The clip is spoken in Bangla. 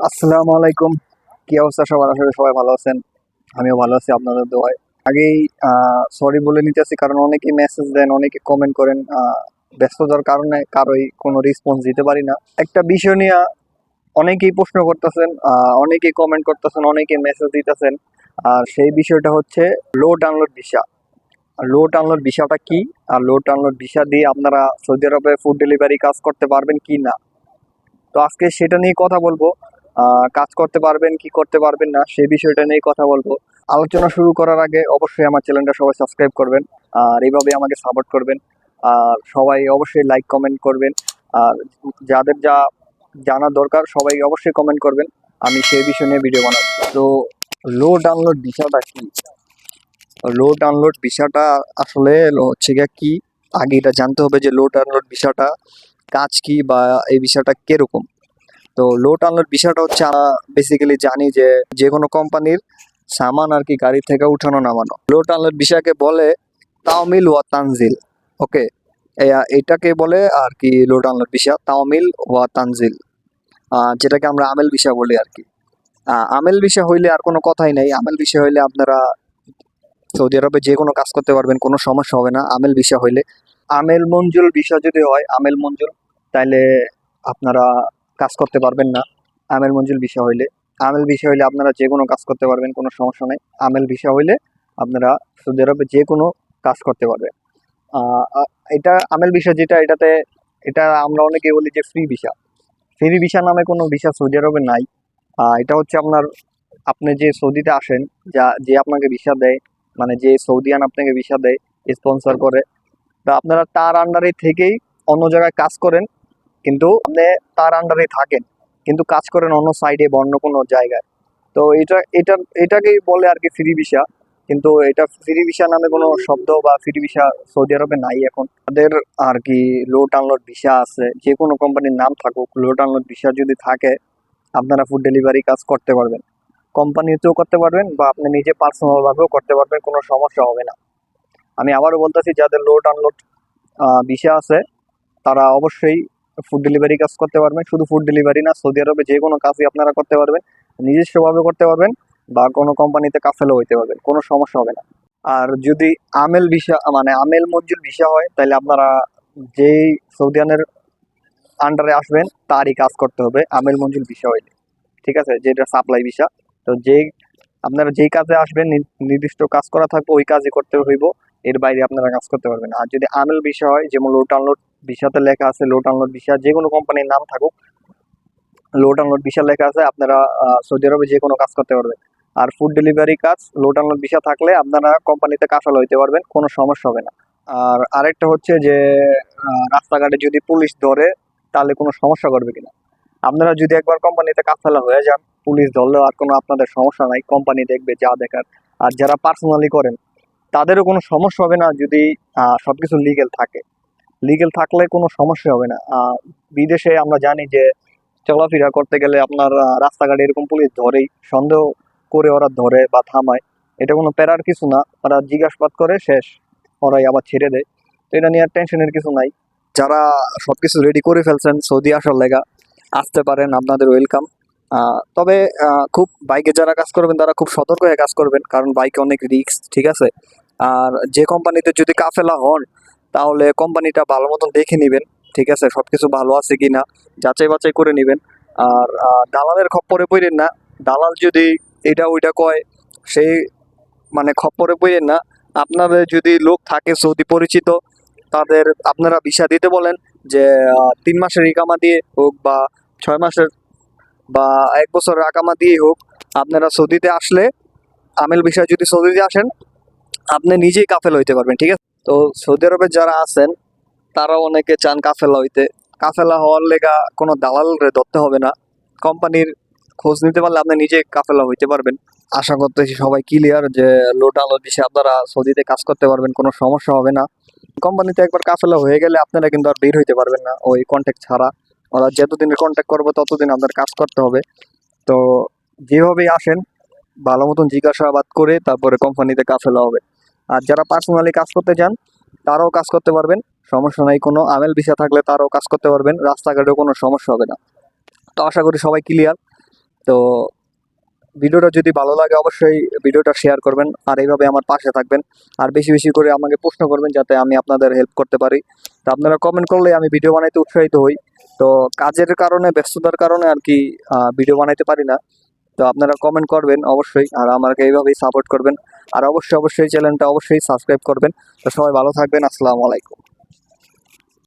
আসসালামু আলাইকুম। কি অবস্থা সবার? আসলে সবাই ভালো আছেন। আমিও ভালো আছি আপনাদের দোয়ায়। আগেই সরি বলে নিতেছি কারণ অনেকেই মেসেজ দেন, অনেকে কমেন্ট করেন ব্যস্ততার কারণে কারোই কোনো রেসপন্স দিতে পারি না। একটা বিষয় নিয়ে অনেকেই প্রশ্ন করতেছেন অনেকেই কমেন্ট করতেছেন অনেকে মেসেজ দিতেছেন। আর সেই বিষয়টা হচ্ছে low download visa low download ভিসাটা কি? আর লো ডাউনলোড ভিসা দিয়ে আপনারা সৌদি আরবে ফুড ডেলিভারি কাজ করতে পারবেন কি না? তো আজকে সেটা নিয়ে কথা বলব। কাজ করতে পারবেন, কি করতে পারবেন না, সেই বিষয়টা নিয়ে কথা বলব। আলোচনা শুরু করার আগে অবশ্যই আমার চ্যানেলটা সবাই সাবস্ক্রাইব করবেন আর এইভাবে আমাকে সাপোর্ট করবেন। আর সবাই অবশ্যই লাইক কমেন্ট করবেন। আর যাদের যা জানা দরকার, সবাই অবশ্যই কমেন্ট করবেন। আমি সেই বিষয় নিয়ে ভিডিও বানাবো। তো লো ডাউনলোড বিষয়টা কি? লো ডাউনলোড বিষয়টা আসলে হচ্ছে গিয়ে কি? আগে এটা জানতে হবে যে লো ডাউনলোড বিষয়টা কাজ কি বা এই বিষয়টা কীরকম? তো লোড আনলোড বিষয়টা হচ্ছে আমরা বেসিক্যালি জানি যে যে কোনো কোম্পানির সামান আর কি গাড়ি থেকে উঠানো নামানো। লোড আনলোড বিষয়কে বলে তাওমিল ওয়া তানজিল ওকে এটাকে বলে আর কি লোড আনলোড বিষয় তাওমিল ওয়া তানজিল যেটাকে আমরা আমেল বিষয় বলি আর কি। আমেল বিষয় হইলে আর কোনো কথাই নাই। আমেল বিষয় হইলে আপনারা সৌদি আরবে যে কোনো কাজ করতে পারবেন, কোনো সমস্যা হবে না। আমেল বিষয় হইলে আমেল মঞ্জুল বিষয় যদি হয় আমেল মঞ্জুল তাইলে আপনারা কাজ করতে পারবেন না। আমেল মঞ্জুল বিষয় হইলে। আমেল বিষয় হইলে আপনারা যে কোনো কাজ করতে পারবেন, কোনো সমস্যা নেই। আমেল বিষয় হইলে আপনারা সৌদি আরবে যে কোনো কাজ করতে পারবেন। এটা আমেল বিষয় যেটা, এটাতে, এটা আমরা অনেকে বলি যে ফ্রি ভিসা ফ্রি ভিসা নামে কোনো ভিসা সৌদি আরবে নাই। এটা হচ্ছে আপনার, আপনি যে সৌদিতে আসেন, যা, যে আপনাকে ভিসা দেয় মানে যে সৌদিয়ান আপনাকে ভিসা দেয় স্পন্সর করে, তা আপনারা তার আন্ডারে থেকেই অন্য জায়গায় কাজ করেন। কিন্তু আপনি তার আন্ডারে থাকেন, কিন্তু কাজ করেন অন্য সাইডে বা অন্য কোনো জায়গায়। তো এটা এটা, এটাকেই বলে আর কি ফ্রি ভিসা কিন্তু এটা ফ্রি ভিসা নামে কোনো শব্দ বা ফ্রি ভিসা সৌদি আরবে নাই এখন। তাদের আর কি লো ডাউনলোড ভিসা আছে, যে কোনো কোম্পানির নাম থাকুক লো ডাউনলোড ভিসা যদি থাকে, আপনারা ফুড ডেলিভারি কাজ করতে পারবেন। কোম্পানিতেও করতে পারবেন বা আপনি নিজে পার্সোনাল ভাবেও করতে পারবেন, কোনো সমস্যা হবে না। আমি আবারও বলতেছি, যাদের লো ডাউনলোড ভিসা আছে, তারা অবশ্যই ফুড ডেলিভারি কাজ করতে পারবেন। শুধু ফুড ডেলিভারি না, সৌদি আরবে যে কোনো কাজই আপনারা করতে পারবেন। নিজস্বভাবে করতে পারবেন বা কোনো কোম্পানিতে কাফেলও হইতে পারবেন, কোনো সমস্যা হবে না। আর যদি আমেল ভিসা মানে আমেল মঞ্জুর ভিসা হয়, তাহলে আপনারা যেই সৌদি সৌদিয়ানের আন্ডারে আসবেন, তারই কাজ করতে হবে, আমেল মঞ্জুর ভিসা হইলে। ঠিক আছে? যেটা সাপ্লাই ভিসা তো যেই, আপনারা যেই কাজে আসবেন নির্দিষ্ট কাজ করা থাকবে, ওই কাজই করতে হইব। এর বাইরে আপনারা কাজ করতে পারবেন। আর যদি আমেল বিষয় হয়, যেমন লো ডাউনলোড ভিসাতে লেখা আছে লোড আনলোড ভিসা, যে কোনো কোম্পানির নাম থাকুক লোড আনলোড ভিসা লেখা আছে, আপনারা সৌদি আরবে যে কোনো কাজ করতে পারবেন। আর ফুড ডেলিভারি কাজ লোড আনলোড ভিসা থাকলে আপনারা কোম্পানিতে কাফেল হইতে পারবেন, কোনো সমস্যা হবে না। আর আরেকটা হচ্ছে যে রাস্তাঘাটে যদি পুলিশ ধরে, তাহলে কোনো সমস্যা করবে কিনা? আপনারা যদি একবার কোম্পানিতে কাফেলা হয়ে যান, পুলিশ ধরলেও আর কোনো আপনাদের সমস্যা নাই কোম্পানি দেখবে যা দেখার। আর যারা পার্সোনালি করেন তাদেরও কোনো সমস্যা হবে না যদি আহ, সবকিছু লিগেল থাকে। লিগেল থাকলে কোনো সমস্যা হবে না। বিদেশে আমরা জানি যে চলাফেরা করতে গেলে আপনার রাস্তাঘাটে এরকম পুলিশ ধরেই সন্দেহ করে ওরা ধরে বা থামায়। এটা কোনো প্যারার কিছু না। ওরা জিজ্ঞাসাবাদ করে শেষ। ওরাই আবার ছেড়ে দেয়। তো এটা নিয়ে আর টেনশনের কিছু নাই। যারা সবকিছু রেডি করে ফেলছেন সৌদি আসার লেগা আসতে পারেন আপনাদের ওয়েলকাম তবে খুব বাইকে যারা কাজ করবেন তারা খুব সতর্ক হয়ে কাজ করবেন। কারণ বাইকে অনেক রিস্ক ঠিক আছে? আর যে কোম্পানিতে যদি কাফেলা হন, তাহলে কোম্পানিটা ভালো মতন দেখে নেবেন, ঠিক আছে? সব কিছু ভালো আছে কি না যাচাই বাছাই করে নেবেন। আর দালালের খপ্পরে পড়েন না। দালাল যদি এটা ওইটা কয়, সেই মানে খপ্পরে পড়েন না। আপনাদের যদি লোক থাকে সৌদি পরিচিত, তাদের আপনারা ভিসা দিতে বলেন যে তিন মাসের ইকামা দিয়ে হোক বা ছয় মাসের বা এক বছরের আকামা দিয়ে হোক, আপনারা সৌদিতে আসলে আমেল বিষয় যদি সৌদিতে আসেন আপনি নিজেই কাফেল হইতে পারবেন, ঠিক আছে? তো সৌদি আরবে যারা আছেন তারা অনেকে চান কাফেলা হইতে। কাফেলা হওয়ার লেগা কোনো দালাল ধরতে হবে না। কোম্পানির খোঁজ নিতে পারলে আপনি নিজে কাফেলা হইতে পারবেন। আশা করতেছি সবাই ক্লিয়ার যে লোড আলো বিষয়ে আপনারা সৌদিতে কাজ করতে পারবেন, কোনো সমস্যা হবে না। কোম্পানিতে একবার কাফেলা হয়ে গেলে আপনারা কিন্তু আর বের হইতে পারবেন না ওই কন্ট্যাক্ট ছাড়া। ওরা যতদিনের কন্ট্যাক্ট করব, ততদিন আপনার কাজ করতে হবে। তো যেভাবেই আসেন, ভালো মতন জিজ্ঞাসাবাদ করে তারপরে কোম্পানিতে কাফেলা হবে। আর যারা পার্সোনালি কাজ করতে চান, তারাও কাজ করতে পারবেন। সমস্যা নাই, কোনো আমেল ভিসা থাকলে তারাও কাজ করতে পারবেন। রাস্তাঘাটেও কোনো সমস্যা হবে না। তো আশা করি সবাই ক্লিয়ার তো ভিডিওটা যদি ভালো লাগে, অবশ্যই ভিডিওটা শেয়ার করবেন আর এইভাবে আমার পাশে থাকবেন। আর বেশি বেশি করে আমাকে প্রশ্ন করবেন যাতে আমি আপনাদের হেল্প করতে পারি। তো আপনারা কমেন্ট করলে আমি ভিডিও বানাইতে উৎসাহিত হই। তো কাজের কারণে, ব্যস্ততার কারণে আর কি ভিডিও বানাইতে পারি না। তো আপনারা কমেন্ট করবেন অবশ্যই, আর আমাকে এইভাবেই সাপোর্ট করবেন। আর অবশ্যই অবশ্যই চ্যানেলটা অবশ্যই সাবস্ক্রাইব করবেন। তো সবাই ভালো থাকবেন, আসসালামু আলাইকুম।